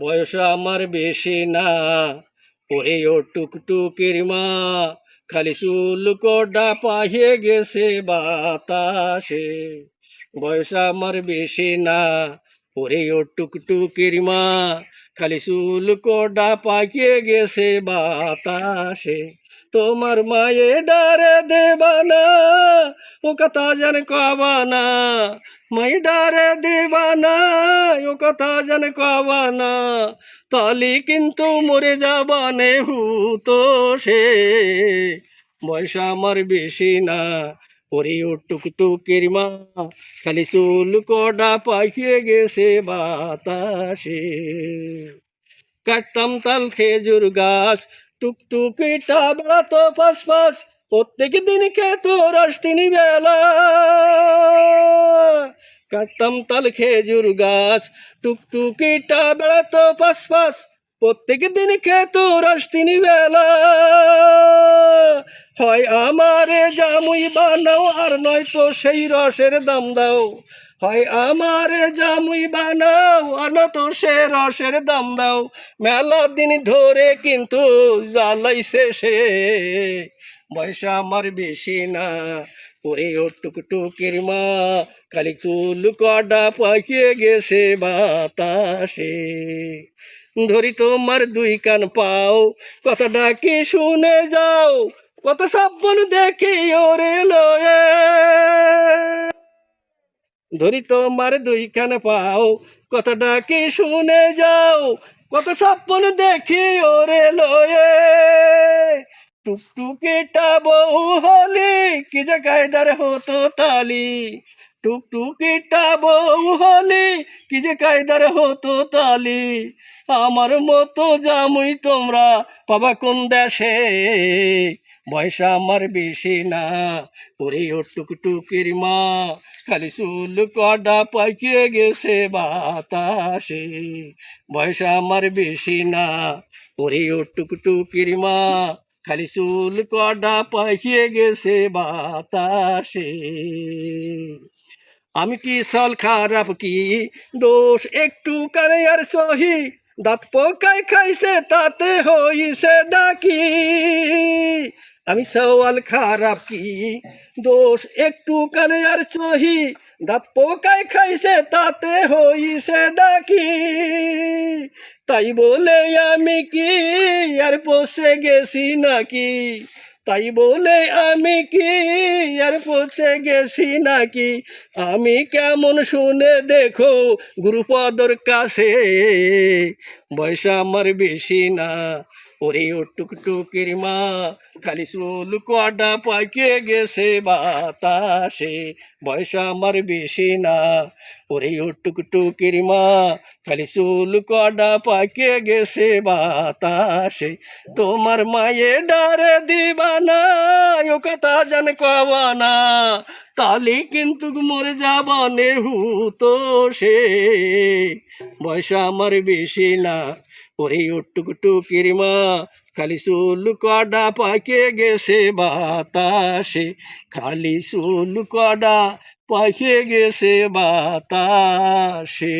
বয়স আমার বেশি না। ওরে ও টুকটুকির মা, খালি চুল কোডা পাহিয়ে গেছে বাতাসে। বয়স আমার বেশি না ওরে ও টুকটুকির মা, খালি চুল কোডা পাকিয়ে গেছে বাতাসে। তোমার মায়ে ডারে দেবানা, ও কথা জান কবানা। মাই ডারে দেবানা, ও কথা জান কবানা। তালি কিন্তু মরে যাবানে হুতো সে। বয়স আমার বেশি না ওরে ও টুকটুকির মা, খালি চুল কডা পাকিয়ে গেছে বাতাসে। কাটতাম তাল খেজুর গাছ টুকটুকিটা বেলা তো পাশ পাশ প্রত্যেক দিন খেত রস বেলা। কাটতাম তাল খেজুর গাছ টুকটুকিটা বেলা তো পাশ পাশ প্রত্যেক দিন খেত রস বেলা। হয় আমারে জামুই বানাও, আর নয়তো সেই রসের দাম দাও। হয় আমারে জামুই বানাও, আর নয়তো সে রসের দাম দাও। মেলা দিন ধরে কিন্তু জ্বালাইছে সে। বয়স আমার বেশি না ওরে ও টুকটুকির মা কালি চুল কডা পাকিয়ে গেছে বাতাসে। ধরি তোমার দুই কান পাও, কথাটা কি শুনে যাও? কত সাবন দেখি ওরে লয়ে। ধরি তোমার দুই কান পাও কথাটা কি শুনে যাও, কত স্বপ্ন দেখি ওরে লয়ে। টুকটুকিটা বউ হলি, কি যে কায়দার হতো তালি। টুকটুকিটা বউ হলি, কি যে কায়দার হতো তালি। আমার মতো জামুই তোমরা পাবা কোন দেশে? বয়স আমার বেশি না। ওরে ও টুকটুকির মা, খালি চুল কডা পাকিয়ে গেছে বাতাসে। বয়স আমার বেশি না। ওরে ও টুকটুকির মা, খালি চুল কডা পাকিয়ে গেছে বাতাসে। আমি কি সল খারাপ কি? দোষ একটু কারে আর সহি? দাঁত পোকায় খাইছে, তাতে হইছে ডাকি। আমি সওয়াল খারাপ কি? দোষ একটু কানে আর চহি দাঁত পোকায় খাইছে, তাতে হইছে ডাকি তাই বলে আমি কি আর বসে গেছি নাকি? তাই বলে আমি কি আর পচে গেছি নাকি? আমি কেমন শুনে দেখো গুরুপদর কাছে। বয়স আমার বেশি না। ওরে ও টুকটুকির মা, খালি চুল কডা পাকে গেছে বাতাসে, বয়স আমার বেশি না। ওরে ও টুকটুকির মা, খালি চুল কডা পাকে গেছে বাতাসে, তোমার মায়ে ডারে দিবানা, ও কথা জান কবানা তালে কিন্তু মরে যাবানে হুতো সে বয়স আমার বেশি না। ওরে ও টুকটুকির মা, খালি চুল কডা পাকে গেছে বাতাসে, খালি চুল কডা পাকে গেছে বাতাসে।